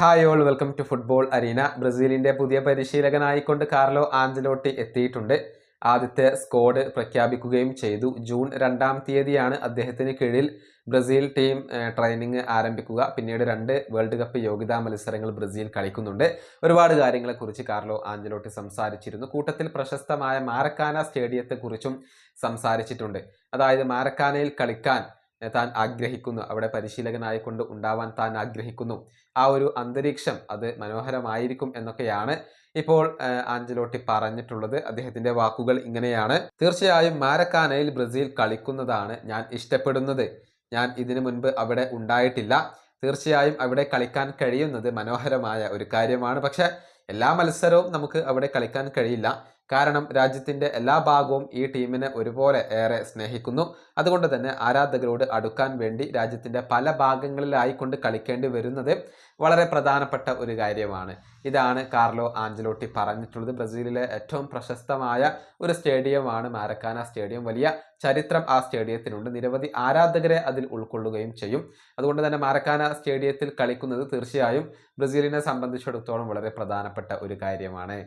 Hi all welcome to football arena. ബ്രസീലിന്റെ പുതിയ പരിശീലകനായിക്കൊണ്ട് Carlo Ancelotti എത്തിയിട്ടുണ്ട്. ആദ്യത്തെ സ്കോഡ് പ്രഖ്യാപിക്കുകയും ചെയ്തു. ജൂൺ രണ്ടാം തീയതിയാണ് അദ്ദേഹത്തിന് കീഴിൽ ബ്രസീൽ ടീം ട്രെയിനിങ് ആരംഭിക്കുക. പിന്നീട് രണ്ട് വേൾഡ് കപ്പ് യോഗ്യതാ മത്സരങ്ങൾ ബ്രസീൽ കളിക്കുന്നുണ്ട്. ഒരുപാട് കാര്യങ്ങളെക്കുറിച്ച് കാർലോ ആഞ്ചലോട്ടി സംസാരിച്ചിരുന്നു. കൂട്ടത്തിൽ പ്രശസ്തമായ മാരക്കാന സ്റ്റേഡിയത്തെക്കുറിച്ചും സംസാരിച്ചിട്ടുണ്ട്. അതായത് മാരക്കാനയിൽ കളിക്കാൻ താൻ ആഗ്രഹിക്കുന്നു. അവിടെ പരിശീലകനായിക്കൊണ്ട് ഉണ്ടാവാൻ താൻ ആഗ്രഹിക്കുന്നു. ആ ഒരു അന്തരീക്ഷം അത് മനോഹരമായിരിക്കും എന്നൊക്കെയാണ് ഇപ്പോൾ ആഞ്ചലോട്ടി പറഞ്ഞിട്ടുള്ളത്. അദ്ദേഹത്തിന്റെ വാക്കുകൾ ഇങ്ങനെയാണ്. തീർച്ചയായും മാരക്കാനയിൽ ബ്രസീൽ കളിക്കുന്നതാണ് ഞാൻ ഇഷ്ടപ്പെടുന്നത്. ഞാൻ ഇതിനു മുൻപ് അവിടെ ഉണ്ടായിട്ടില്ല. തീർച്ചയായും അവിടെ കളിക്കാൻ കഴിയുന്നത് മനോഹരമായ ഒരു കാര്യമാണ്. പക്ഷെ എല്ലാ മത്സരവും നമുക്ക് അവിടെ കളിക്കാൻ കഴിയില്ല. കാരണം രാജ്യത്തിന്റെ എല്ലാ ഭാഗവും ഈ ടീമിനെ ഒരുപോലെ ഏറെ സ്നേഹിക്കുന്നു. അതുകൊണ്ട് തന്നെ ആരാധകരോട് അടുക്കാൻ വേണ്ടി രാജ്യത്തിന്റെ പല ഭാഗങ്ങളിലായിക്കൊണ്ട് കളിക്കേണ്ടി വരുന്നത് വളരെ പ്രധാനപ്പെട്ട ഒരു കാര്യമാണ്. ഇതാണ് കാർലോ ആഞ്ചലോട്ടി പറഞ്ഞിട്ടുള്ളത്. ബ്രസീലിലെ ഏറ്റവും പ്രശസ്തമായ ഒരു സ്റ്റേഡിയമാണ് മാരക്കാന സ്റ്റേഡിയം. വലിയ ചരിത്രം ആ സ്റ്റേഡിയത്തിനുണ്ട്. നിരവധി ആരാധകരെ അതിൽ ഉൾക്കൊള്ളുകയും ചെയ്യും. അതുകൊണ്ട് തന്നെ മാരക്കാന സ്റ്റേഡിയത്തിൽ കളിക്കുന്നത് തീർച്ചയായും ബ്രസീലിനെ സംബന്ധിച്ചിടത്തോളം വളരെ പ്രധാനപ്പെട്ട ഒരു കാര്യമാണ്.